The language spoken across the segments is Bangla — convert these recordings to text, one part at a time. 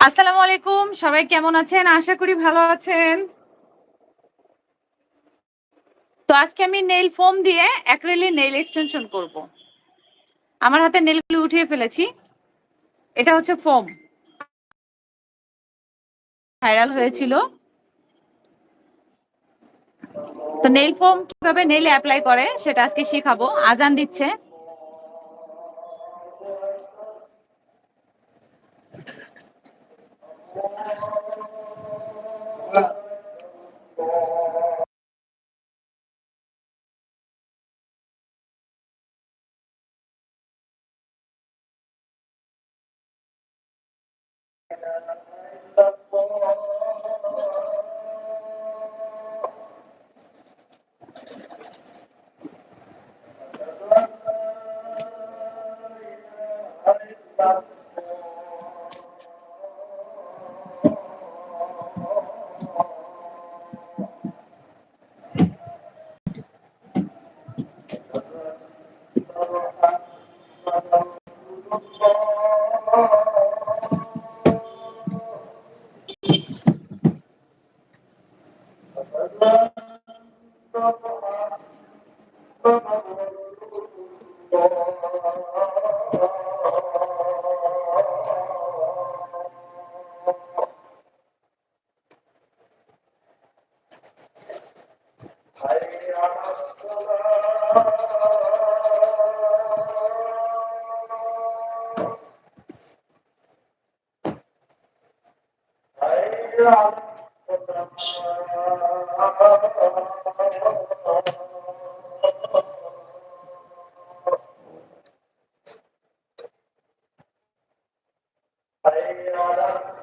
আসসালামু আলাইকুম, সবাই কেমন আছেন? আশা করি ভালো আছেন। তো আজকে আমি নেল ফোম দিয়ে অ্যাক্রিলি নেল এক্সটেনশন করব। আমার হাতে নেলগুলো উঠিয়ে ফেলেছি। এটা হচ্ছে ফোম। ভাইরাল হয়েছিল। তো নেল ফোম কীভাবে নেল অ্যাপ্লাই করে সেটা আজকে শেখাবো। আজান দিচ্ছে। Wow.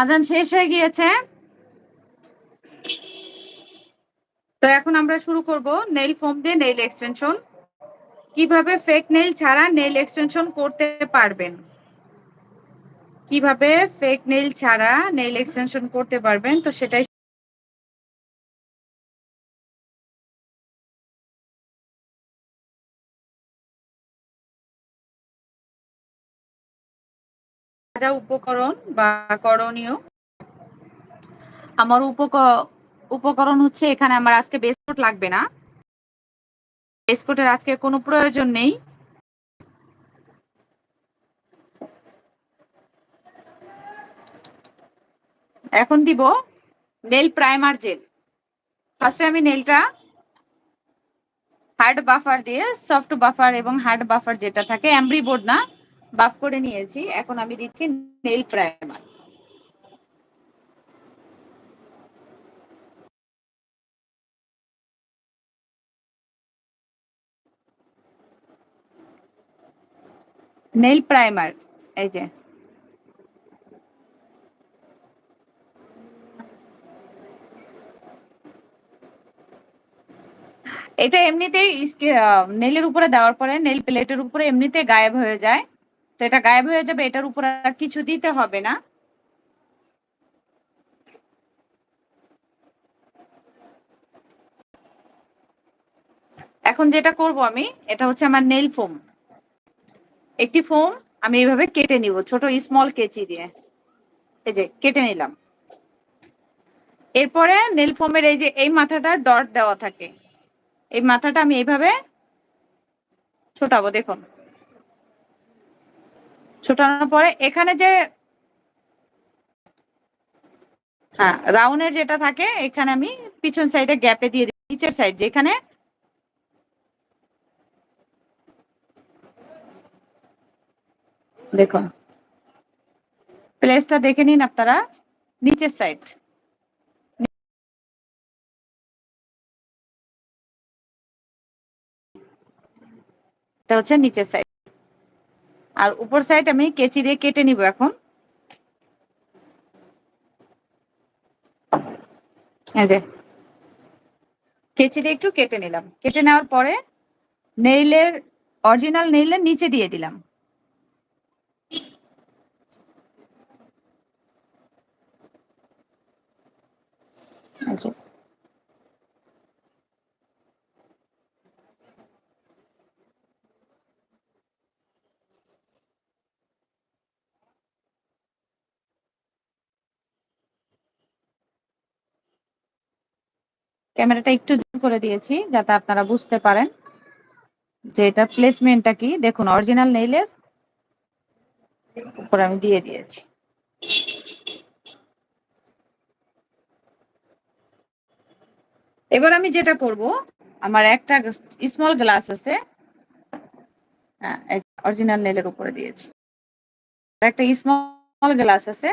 আজান শেষ হয়ে গিয়েছে। তো এখন আমরা শুরু করব নেইল ফোম দিয়ে নেইল এক্সটেনশন। কীভাবে ফেক নেল ছাড়া নেইল এক্সটেনশন করতে পারবেন? কীভাবে ফেক নেইল ছাড়া নেইল এক্সটেনশন করতে পারবেন? তো সেটাই উপকরণ বা করণীয়। আমার উপক, উপকরণ হচ্ছে এখানে আমার আজকে বেসকোট লাগবে না। বেসকোটের আজকে কোনো প্রয়োজন নেই। এখন দিব নেল প্রাইমার জেল। ফার্স্টে আমি নেলটা হার্ড বাফার দিয়ে সফট বাফার এবং হার্ড বাফার যেটা থাকে এমব্রি বোর্ড না বাফ করে নিয়েছি। এখন আমি দিচ্ছি নেল প্রাইমার। নেল প্রাইমার এই যে এটা এমনিতেই নেলের উপরে দেওয়ার পরে নেল প্লেটের উপরে এমনিতে গায়েব হয়ে যায়। তো এটা গায়েব হয়ে যাবে, এটার উপর আর কিছু দিতে হবে না। এখন যেটা করব আমি, এটা হচ্ছে আমার নেল ফোম একটি ফোম, আমি এইভাবে কেটে নিব, ছোট স্মল কেচি দিয়ে। এই যে, কেটে নিলাম। এরপরে নেল ফোমের এই যে, এই মাথাটা ডট দেওয়া থাকে। এই মাথাটা আমি এইভাবে ছোটাবো, দেখুন। ছোটানোর পরে এখানে যে হ্যাঁ রাউন্ডের যেটা থাকে, এখানে আমি পিছন সাইডে গ্যাপে দিয়ে দিই, নিচের সাইড যেখানে দেখুন। প্লেসটা দেখে নিন আপনারা। নিচের সাইড হচ্ছে নিচের সাইড আর উপর সাইড আমি কেচি দিয়ে কেটে নিব এখন। কেচি দিয়ে একটু কেটে নিলাম। কেটে নেওয়ার পরে নেইলের অরিজিনাল নেইলের নিচে দিয়ে দিলাম। আচ্ছা। ক্যামেরাটা একটু করে দিয়েছি, যাতে আপনারা বুঝতে পারেন যে এটা প্লেসমেন্টটা কি। দেখুন অরিজিনাল নেইলে উপর আমি দিয়ে দিয়েছি। এবার আমি যেটা করব, আমার একটা স্মল গ্লাস আছে। হ্যাঁ অরিজিনাল নেলের উপরে দিয়েছি। একটা স্মল গ্লাস আছে,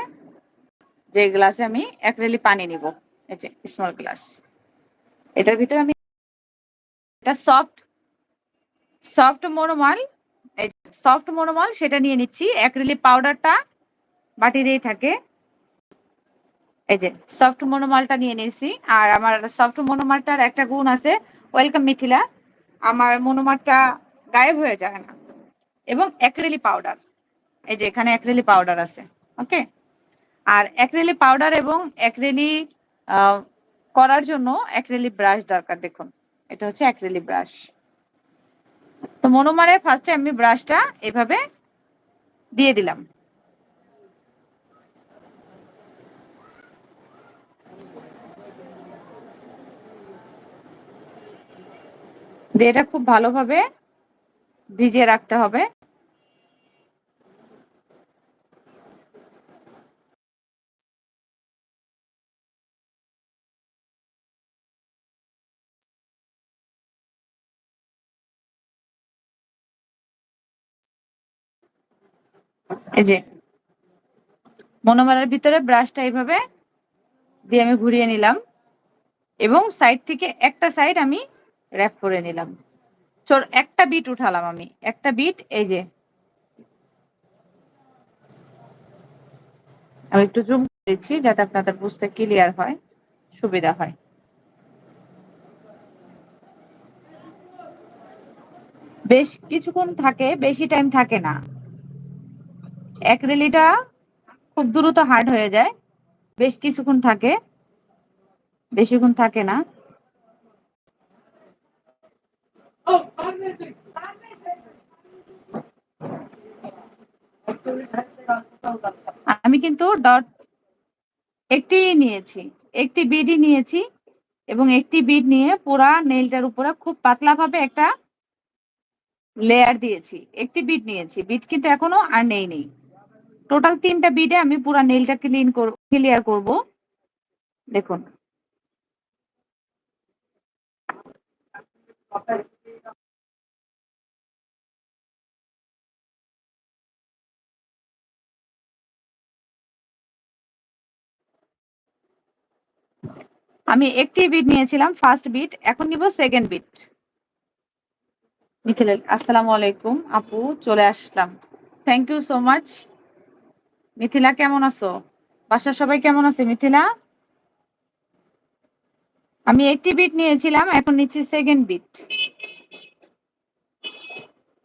যে গ্লাসে আমি এক রেলি পানি নিব, এই যে স্মল গ্লাস এটার ভিতরে আমি এটা soft soft monomer soft monomer সেটা নিয়ে নিচ্ছি। এক রেলি পাউডারটা বাটি দিয়ে থাকে। এই যে সফট মনোমালটা নিয়ে নিয়েছি। আর আমার সফট মনোমালটার একটা গুণ আছে ওয়েলকাম মিথিলা। আমার মনোমালটা গায়েব হয়ে যায় না। এবং অ্যাক্রেলি পাউডার এই যে, এখানে অ্যাক্রেলি পাউডার আছে ওকে আর অ্যাক্রেলি পাউডার এবং অ্যাক্রেলি করার জন্য অ্যাক্রেলি ব্রাশ দরকার, দেখুন। এটা হচ্ছে অ্যাক্রেলি ব্রাশ তো মনোমারে ফার্স্টে আমি ব্রাশটা এভাবে দিয়ে দিলাম। দিয়ে এটা খুব ভালোভাবে ভিজিয়ে রাখতে হবে। এই যে মনোমালের ভিতরে ব্রাশটা এইভাবে দিয়ে আমি ঘুরিয়ে নিলাম। এবং সাইড থেকে একটা সাইড আমি র্যাপ করে নিলাম। চোর একটা বিট উঠালাম আমি। একটা বিট এই যে। আমি একটু জুম দিচ্ছি যাতে আপনাদের বুঝতে ক্লিয়ার হয়, সুবিধা হয়। বেশ কিছুক্ষণ থাকে, বেশি টাইম থাকে না। এক রেলিটা খুব দ্রুত হার্ড হয়ে যায়। বেশ কিছুক্ষণ থাকে, বেশিক্ষণ থাকে না। আমি কিন্তু ডট একটি নিয়েছি, একটি বিডি নিয়েছি এবং একটি বিড নিয়ে পুরা নেলটার উপরে খুব পাতলা ভাবে একটা লেয়ার দিয়েছি, একটি বিট নিয়েছি বিট কিন্তু এখনও আর নেই নেই। টোটাল তিনটা বিডে আমি পুরা নেলটা ক্লিন ক্লিয়ার করব। দেখুন। আমি একটি বিট নিয়েছিলাম ফার্স্ট বিট এখন নিব সেকেন্ড বিট মিথিল, আসসালামু আলাইকুম। আপু, চলে আসলাম। Thank you so much Mithila, কেমন আছো? বাসার সবাই কেমন আছে, মিথিলা? আমি একটি বিট নিয়েছিলাম, এখন নিচ্ছি সেকেন্ড বিট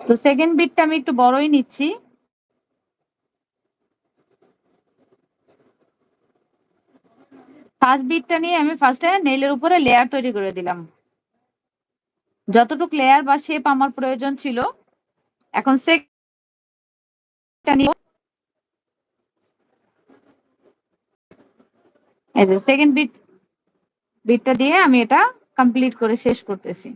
তো সেকেন্ড বিটটা আমি একটু বড়ই নিচ্ছি। ফার্স্ট বিটটা নিয়ে আমি ফার্স্টে নেইলের উপরে লেয়ার তৈরি করে দিলাম। যতটুক লেয়ার বা শেপ আমার প্রয়োজন ছিল, এখন সেকেন্ড বিট বিটটা দিয়ে আমি এটা কমপ্লিট করে শেষ করতেছি।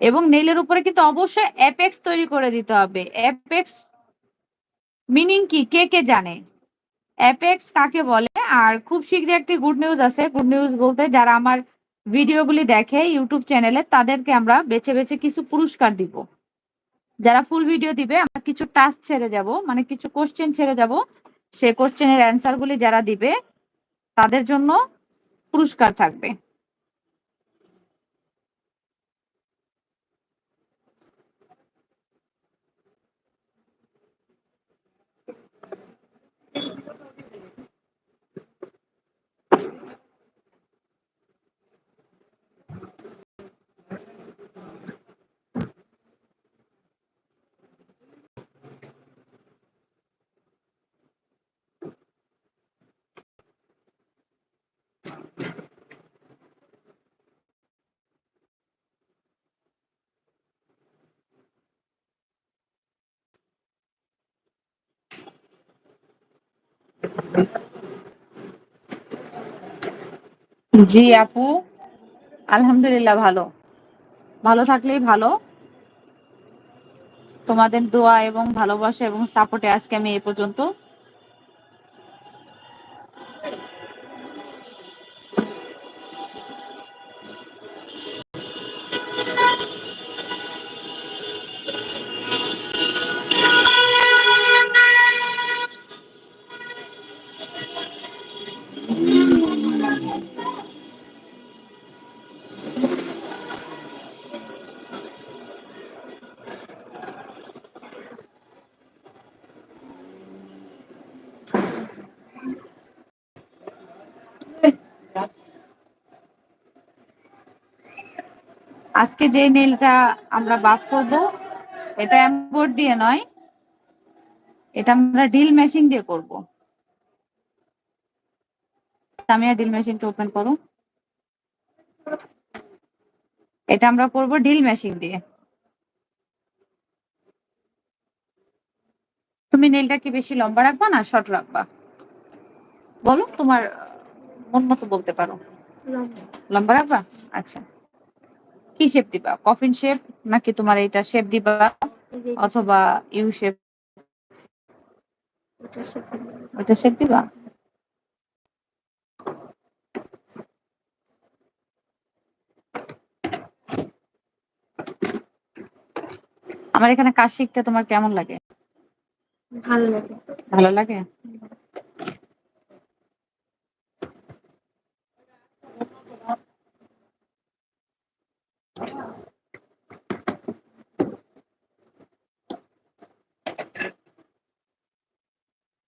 এবং নেইলের উপরে কিন্তু অবশ্যই অ্যাপেক্স তৈরি করে দিতে হবে। অ্যাপেক্স মিনিং কি? কে কে জানে? অ্যাপেক্স কাকে বলে? আর খুব শীঘ্রই একটি গুড নিউজ আছে। গুড নিউজ বলতে যারা আমার ভিডিওগুলি দেখে ইউটিউব চ্যানেলে, তাদেরকে আমরা বেছে বেছে কিছু পুরস্কার দিব। যারা ফুল ভিডিও দিবে, আমরা কিছু টাস্ক ছেড়ে যাব মানে কিছু কোশ্চেন ছেড়ে যাব। সে কোশ্চেনের অ্যান্সারগুলি যারা দিবে, তাদের জন্য পুরস্কার থাকবে। জি, আপু। আলহামদুলিল্লাহ, ভালো। ভালো থাকলেই ভালো। তোমাদের দোয়া এবং ভালোবাসা এবং সাপোর্টে আজকে আমি এ পর্যন্ত। আজকে যে নেলটা আমরা বাদ করব এটা এমবোর্ড দিয়ে নয় এটা আমরা ডিল মেশিন দিয়ে করব। সামিয়া ডিল মেশিনটা ওপেন করো। এটা আমরা করব ডিল মেশিন দিয়ে। তুমি নেলটা কি বেশি লম্বা রাখবা না শর্ট রাখবা? বলো তোমার মন মতো বলতে পারো। লম্বা রাখবা? আচ্ছা। কি শেপ দিবা? কফিন শেপ নাকি তোমার এটা শেপ দিবা? অথবা ইউ শেপ ওটা শেপ দিবা? আমার এখানে কাজ শিখতে তোমার কেমন লাগে? ভালো লাগে। ভালো লাগে?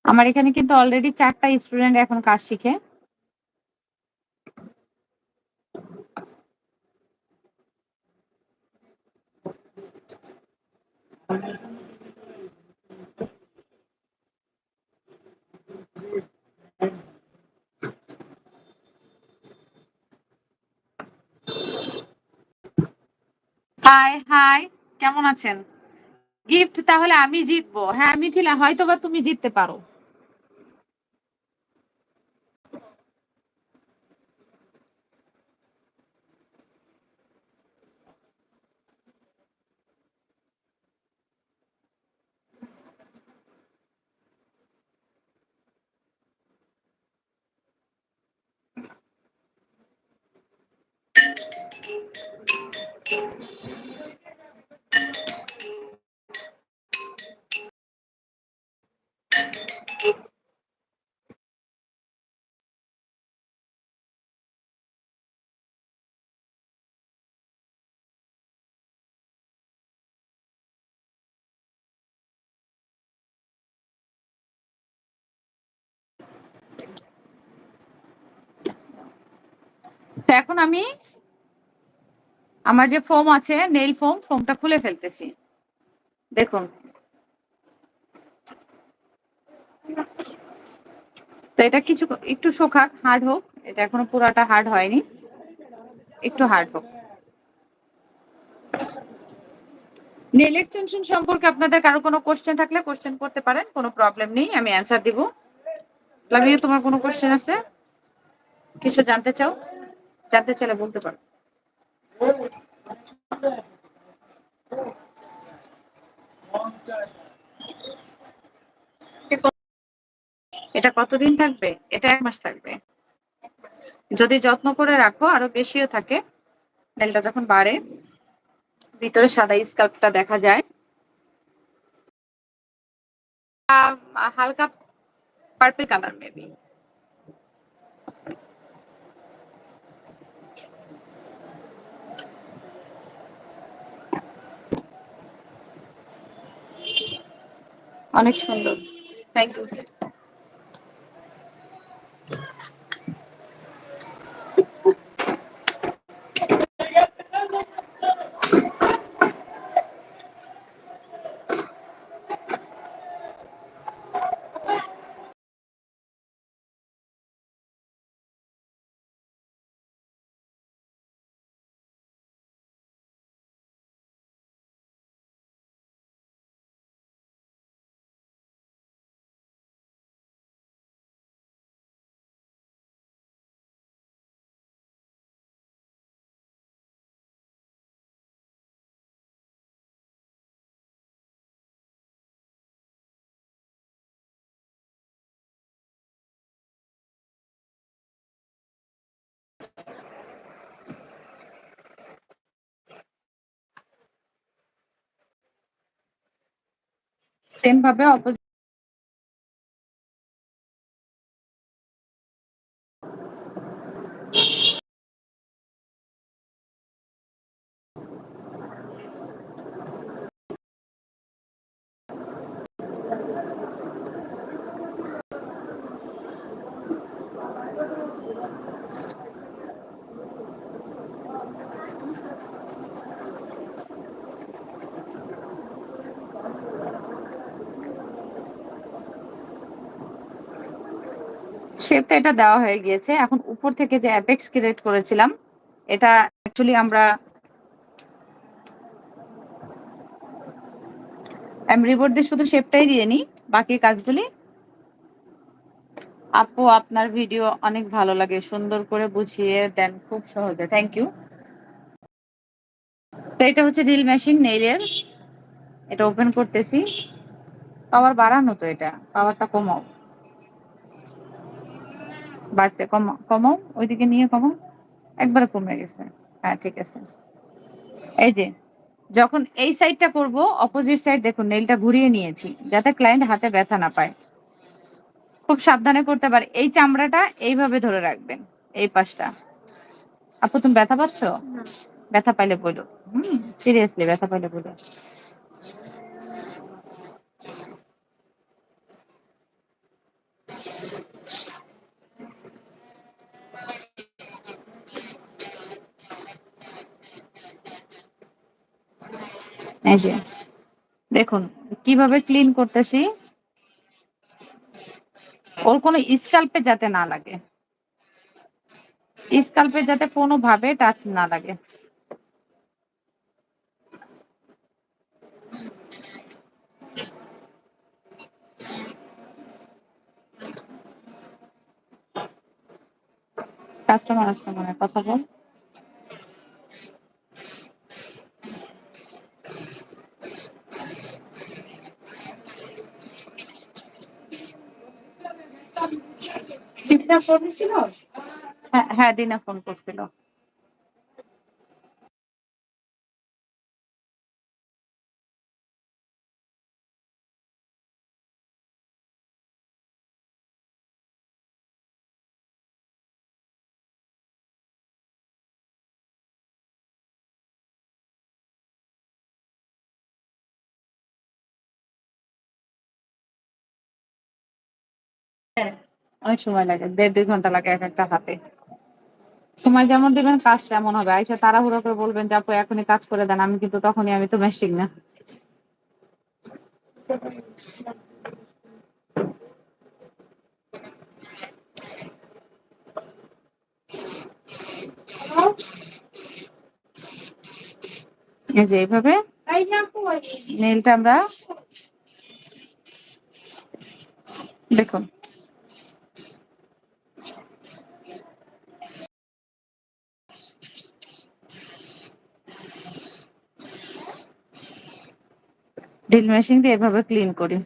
আমার এখানে কিন্তু অলরেডি চারটা স্টুডেন্ট এখন কাজ শিখে। হাই হাই কেমন আছেন? গিফট তাহলে আমি জিতবো। হ্যাঁ মিথিলা হয়তো বা তুমি জিততে পারো। এখন আমি আমার যে ফোম আছে নেইল ফোম ফোমটা খুলে ফেলতেছি। দেখুন। তো এটা কিছু, একটু শোকাক হার্ড হোক। এটা এখনও পুরাটা হার্ড হয়নি। একটু হার্ড হোক। নেল এক্সটেনশন সম্পর্কে আপনাদের কারও কোনো কোশ্চেন থাকলে কোশ্চেন করতে পারেন, কোনো প্রবলেম নেই, আমি অ্যান্সার দিব। তোমার কোনো কোশ্চেন আছে? কিছু জানতে চাও? জানতে চাইলে বলতে পারো। এটা কতদিন থাকবে? এটা এক মাস থাকবে। যদি যত্ন করে রাখো, আরও বেশিও থাকে। নেলটা যখন বাড়ে, ভিতরে সাদা স্কাল্পটা দেখা যায়। হালকা পার্পল কালার মেবি অনেক সুন্দর। থ্যাংক ইউ সেম ভাবে অপোজিট শেপটা এটা দেওয়া হয়ে গিয়েছে। এখন উপর থেকে যে অ্যাপেক্স ক্রিয়েট করেছিলাম, এটা অ্যাকচুয়ালি আমরা এমরিবোর্ড দিয়ে শুধু শেপটাই দিয়ে নিই, বাকি কাজগুলি আপু, আপনার ভিডিও অনেক ভালো লাগে, সুন্দর করে বুঝিয়ে দেন, খুব সহজে। থ্যাংক ইউ তো এটা হচ্ছে রিল মেশিন নেইলের এটা ওপেন করতেছি। পাওয়ার বাড়ানো তো এটা পাওয়ারটা কমাও। বাড়ছে। কমাও কমাও ওইদিকে নিয়ে কমাও। একবারে কমে গেছে। হ্যাঁ ঠিক আছে। এই যে যখন এই সাইডটা করব অপোজিট সাইড দেখুন নেলটা ঘুরিয়ে নিয়েছি যাতে ক্লায়েন্ট হাতে ব্যথা না পায়। খুব সাবধানে করতে পারে। এই চামড়াটা এইভাবে ধরে রাখবেন এই পাশটা। আপু তুমি ব্যথা পাচ্ছ? ব্যথা পাইলে বলো। হুম সিরিয়াসলি ব্যথা পাইলে বলো। এই যে, দেখুন, কীভাবে ক্লিন করতেছি। ওর কোনো স্কাল্পে যাতে না লাগে। স্কাল্পে যাতে কোনো ভাবে টাচ না লাগে। কাস্টমার আসতে মনে, কথা বল। হ্যাঁ হ্যাঁ দিনা ফোন করছিল। অনেক সময় লাগে, দেড় দুই ঘণ্টা লাগে এক একটা হাতে। সময় যেমন দিবেন, কাজ তেমন হবে। আইসা তাড়াহুড়ো করে বলবেন যে, আপু, এখনই কাজ করে দেন, আমি কিন্তু তখনই, আমি তো মেশিন না। যে এইভাবে নেলটা আমরা দেখুন। ড্রিল মেশিন দিয়ে এভাবে ক্লিন করি।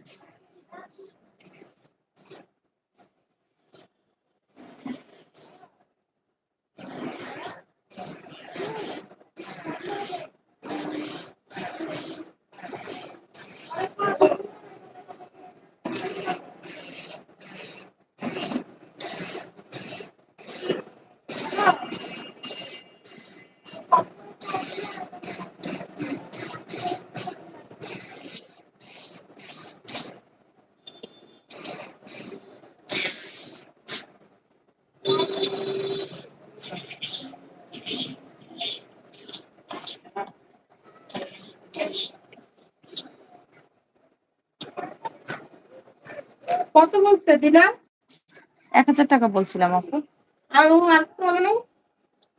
দিনা এক হাজার টাকা বলছিলাম আপু। আর ও না?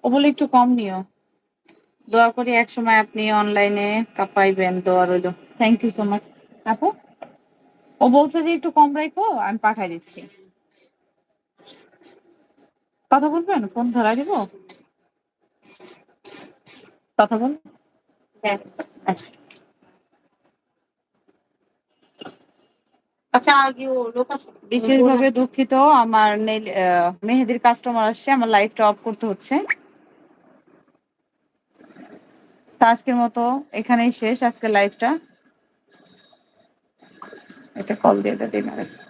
ও বলে একটু কম নিও। দোয়া করি এক সময় আপনি অনলাইনে পাইবেন দোয়া রইল। থ্যাংক ইউ সো মাচ আপু? ও বলছে যে একটু কম রাখো আমি পাঠাই দিচ্ছি। কথা বলবেন? ফোন ধরা দিব? কথা বল। হ্যাঁ আচ্ছা আচ্ছা আগে ও লোক আসবে। বিশেষভাবে দুঃখিত, আমার মেহেদির কাস্টমার আসছে, আমার লাইফটা অফ করতে হচ্ছে। আজকের মতো এখানেই শেষ, আজকের লাইফটা এটা কল দিয়ে দিন আরেকটা।